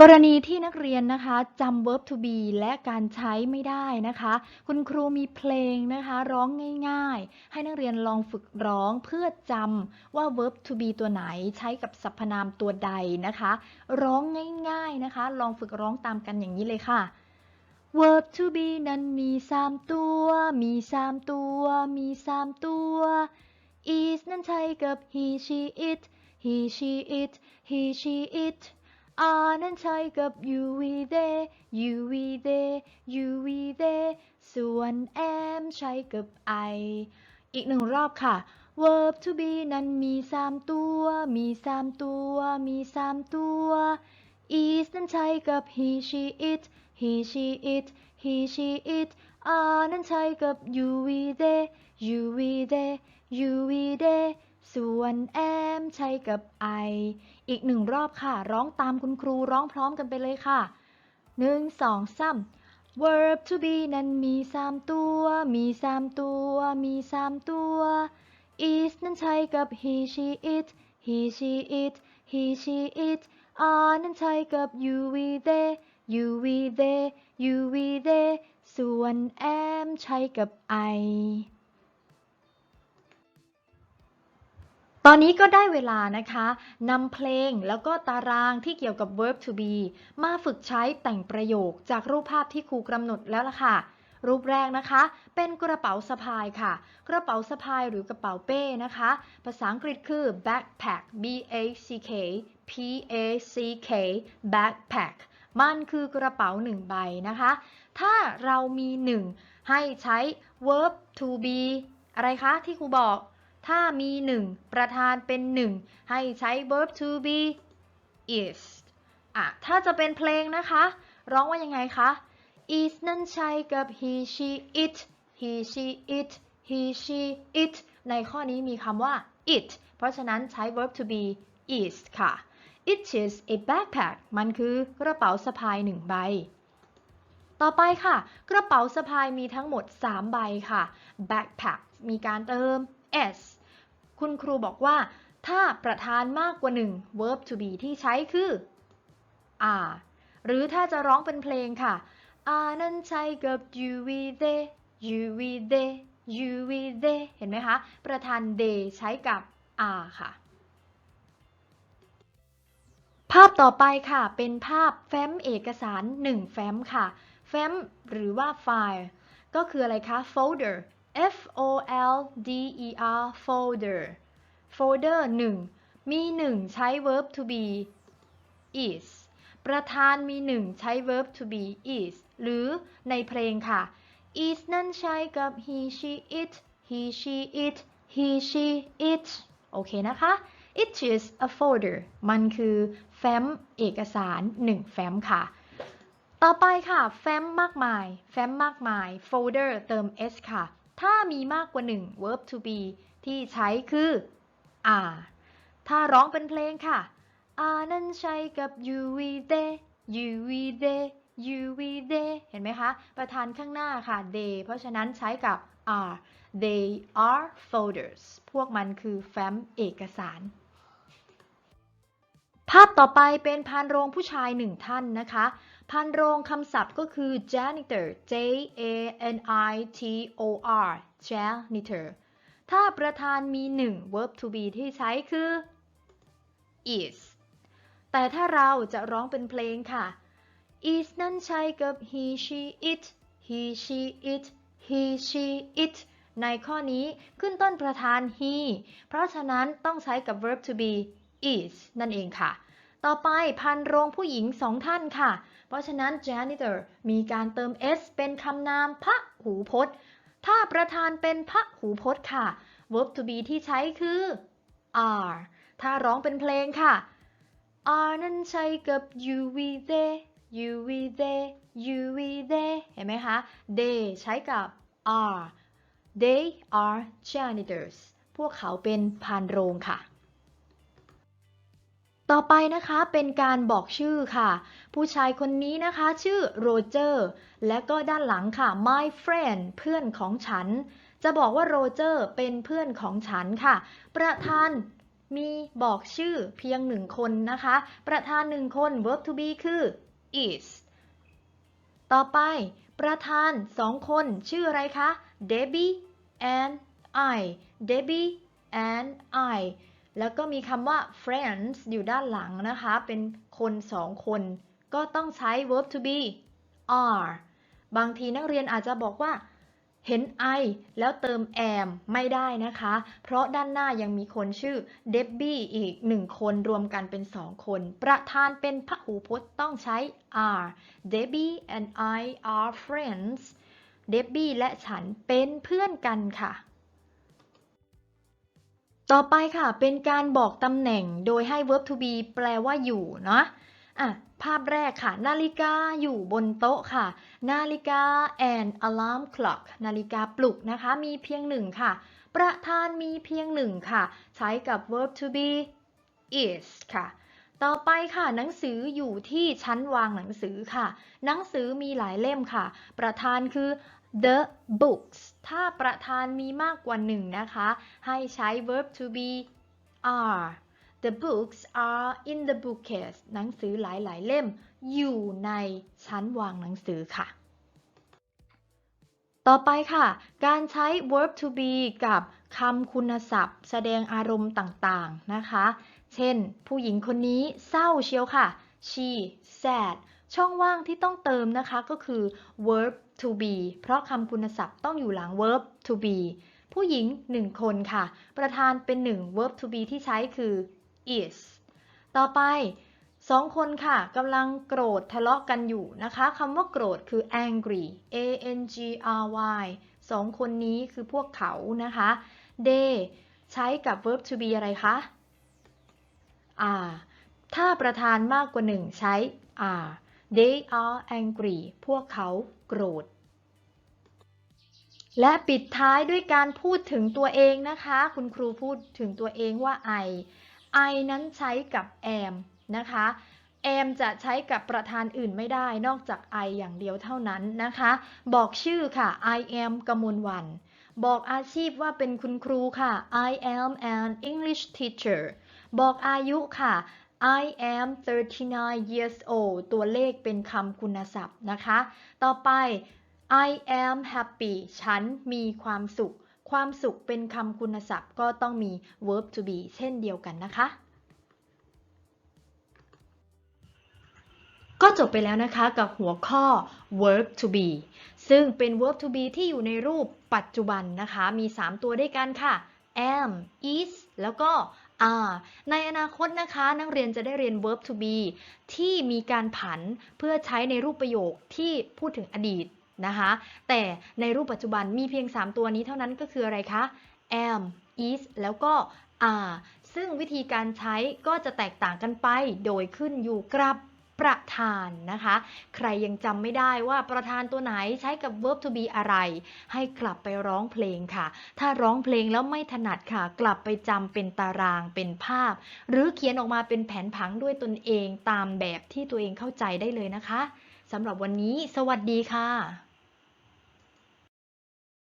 กรณีที่นักเรียนนะคะจำ verb to be และการใช้ไม่ได้นะคะ คุณครูมีเพลงนะคะร้องง่ายๆ ให้นักเรียนลองฝึกร้องเพื่อจำว่า verb to be ตัวไหนใช้กับสรรพนามตัวใดนะคะ ร้องง่ายๆนะคะ ลองฝึกร้องตามกันอย่างนี้เลยค่ะ verb to be นั้นมีสามตัว มีสามตัว มีสามตัว is นั้นใช้กับ he she it he she it he she it are นั้นใช้กับ you we they you we they you we they ส่วน am ใช้กับ I อีกหนึ่งรอบค่ะ verb to be นั้นมีสามตัว มีสามตัว มีสามตัว is นั้นใช้กับ he she it he she it he she it are นั้นใช้กับ you we they you we they you we they ส่วน am ใช้กับ I อีกหนึ่งรอบค่ะ ร้องตามคุณครูร้องพร้อมกันไปเลยค่ะหนึ่งสองสาม verb to be นั้นมีสามตัว มีสามตัว มีสามตัว is นั้นใช้กับ he she it he she it he she it are นั้นใช้กับ you we they you we they you we they ส่วน am ใช้กับ I ตอนนี้ก็ได้เวลานะคะนำเพลงแล้วก็ตารางที่เกี่ยวกับ verb to be มาฝึกใช้แต่งประโยคจากรูปภาพที่ครูกำหนดแล้วล่ะค่ะ รูปแรกนะคะ เป็นกระเป๋าสะพายค่ะ กระเป๋าสะพายหรือกระเป๋าเป้นะคะ ภาษาอังกฤษคือ backpack b a c k p a c k backpack มันคือกระเป๋าหนึ่งใบนะคะ ถ้าเรามีหนึ่งให้ใช้ verb to be อะไรคะที่ครูบอก ถ้ามีหนึ่งประธานเป็นหนึ่งให้ใช้ verb to be is อะ ถ้าจะเป็นเพลงนะคะ ร้องว่ายังไงคะ is นั้นใช้กับ he she it he she it he she it ในข้อนี้มีคำว่า it เพราะฉะนั้นใช้ verb to be is ค่ะ it is a backpack มันคือกระเป๋าสะพายหนึ่งใบ ต่อไปค่ะ กระเป๋าสะพายมีทั้งหมด 3 ใบค่ะ backpack มีการเติม s คุณครูบอกว่า ถ้าประธานมากกว่า 1 verb to be ที่ใช้คือ are หรือถ้าจะร้องเป็นเพลงค่ะ are นั้นใช้กับ you we they you we they you we they เห็นไหมคะ ประธาน they ใช้กับ are ค่ะ ภาพต่อไปค่ะ เป็นภาพแฟ้มเอกสาร 1 แฟ้มค่ะ แฟ้มหรือว่าไฟล์ ก็คืออะไรคะ folder F O L D E R folder folder 1 มี 1 ใช้ verb to be is ประธานมี 1 ใช้ verb to be is หรือในเพลงค่ะ is นั่นใช้กับ he she it he she it he she it โอเคนะคะ it is a folder มันคือแฟ้มเอกสาร 1 แฟ้มค่ะ ต่อไปค่ะ แฟ้มมากมาย แฟ้มมากมาย folder เติม s ค่ะ ถ้ามีมากกว่า 1 verb to be ที่ใช้คือ are ถ้าร้องเป็นเพลงค่ะ are นั้นใช้กับ you we they you we they you we they เห็นไหมคะ ประธานข้างหน้าค่ะ they เพราะฉะนั้นใช้กับ are they are folders พวกมันคือแฟ้มเอกสาร ภาพต่อไปเป็นพานโรงผู้ชายหนึ่งท่านนะคะ พานโรงคำศัพท์ก็คือ janitor J A N I T O R janitor ถ้าประธานมีหนึ่ง verb to be ที่ใช้คือ is แต่ถ้าเราจะร้องเป็นเพลงค่ะ is นั้นใช้กับ he she it he she it he she it ในข้อนี้ขึ้นต้นประธาน he เพราะฉะนั้นต้องใช้กับ verb to be is นั่นเองค่ะ ต่อไปพันโรงผู้หญิงสองท่านค่ะ เพราะฉะนั้น janitor มีการเติม s เป็นคำนามพระหูพจน์ ถ้าประธานเป็นพระหูพจน์ค่ะ verb to be ที่ใช้คือ are ถ้าร้องเป็นเพลงค่ะ are นั้นใช้กับ you we they you we they you we they เห็นไหมคะ they ใช้กับ are they are janitors พวกเขาเป็นพานโรงค่ะ ต่อไปนะคะเป็นการบอกชื่อค่ะ ผู้ชายคนนี้นะคะชื่อโรเจอร์และก็ด้านหลังค่ะ my friend เพื่อนของฉัน จะบอกว่าโรเจอร์เป็นเพื่อนของฉันค่ะ ประธานมีบอกชื่อเพียงหนึ่งคนนะคะ ประธานหนึ่งคน verb to be คือ is ต่อไป ประธานสองคนชื่ออะไรคะ Debbie and I Debbie and I แล้วก็มีคำว่า friends อยู่ด้านหลังนะคะ เป็นคนสองคน ก็ต้องใช้ verb to be are บางทีนักเรียนอาจจะบอกว่า เห็น I แล้วเติม am ไม่ได้นะคะ เพราะด้านหน้ายังมีคนชื่อ Debbie อีกหนึ่งคนรวมกันเป็นสองคน ประธานเป็นพหูพจน์ต้องใช้ are Debbie and I are friends Debbie และฉันเป็นเพื่อนกันค่ะ ต่อไปค่ะเป็นการบอกตำแหน่งโดยให้ verb to be แปลว่าอยู่เนาะอะภาพแรกค่ะ นาฬิกาอยู่บนโต๊ะค่ะ นาฬิกา and alarm clock นาฬิกาปลุกนะคะ มีเพียงหนึ่งค่ะ ประธานมีเพียงหนึ่งค่ะ ใช้กับ verb to be is ค่ะ ต่อไปค่ะ หนังสืออยู่ที่ชั้นวางหนังสือค่ะ หนังสือมีหลายเล่มค่ะ ประธานคือ the books ถ้าประธานมีมากกว่าหนึ่งนะคะ ให้ใช้ verb to be are the books are in the bookcase หนังสือหลายๆ เล่ม อยู่ในชั้นวางหนังสือค่ะ ต่อไปค่ะ การใช้ verb to be กับคำคุณศัพท์ แสดงอารมณ์ต่างๆนะคะ เช่น ผู้หญิงคนนี้เศร้าเชียวค่ะ she sad ช่องว่างที่ต้องเติมนะคะก็คือ verb to be เพราะคำคุณศัพท์ต้องอยู่หลัง verb to be ผู้หญิงหนึ่งคนค่ะ ประธานเป็นหนึ่ง verb to be ที่ใช้คือ is ต่อไปสองคนค่ะกำลังโกรธทะเลาะกันอยู่นะคะคำว่าโกรธคือ angry a n g r y สองคนนี้คือพวกเขานะคะ they ใช้กับ verb to be อะไรคะ are ถ้าประธานมากกว่าหนึ่งใช้ are they are angry พวกเขาโกรธ และปิดท้ายด้วยการพูดถึงตัวเองนะคะ คุณครูพูดถึงตัวเองว่า I I นั้นใช้กับ am นะคะ am จะใช้กับประธานอื่นไม่ได้นอกจาก I อย่างเดียวเท่านั้นนะคะ บอกชื่อค่ะ I am กมลวัน บอกอาชีพว่าเป็นคุณครูค่ะ I am an English teacher บอกอายุค่ะ I am 39 years old ตัวเลขเป็นคำคุณศัพท์นะคะ ต่อไป I am happy ฉันมีความสุข ความสุขเป็นคำคุณศัพท์ก็ต้องมี verb to be เช่นเดียวกันนะคะ ก็จบไปแล้วนะคะกับหัวข้อ verb to be ซึ่งเป็น verb to be ที่อยู่ในรูปปัจจุบันนะคะ มี 3 ตัวด้วยกันค่ะ am is แล้วก็ ในอนาคตนะคะ นักเรียนจะได้เรียน verb to be ที่มีการผันเพื่อใช้ในรูปประโยคที่พูดถึงอดีตนะคะ แต่ในรูปปัจจุบันมีเพียง 3 ตัวนี้เท่านั้นก็คืออะไรคะ am is แล้วก็ are ซึ่งวิธีการใช้ก็จะแตกต่างกันไปโดยขึ้นอยู่กับ ประธานนะคะ ใครยังจำไม่ได้ว่าประธานตัวไหนใช้กับ verb to be อะไร ให้กลับไปร้องเพลงค่ะ ถ้าร้องเพลงแล้วไม่ถนัดค่ะ กลับไปจำเป็นตารางเป็นภาพ หรือเขียนออกมาเป็นแผนผังด้วยตนเองตามแบบที่ตัวเองเข้าใจได้เลยนะคะสำหรับวันนี้ สวัสดีค่ะ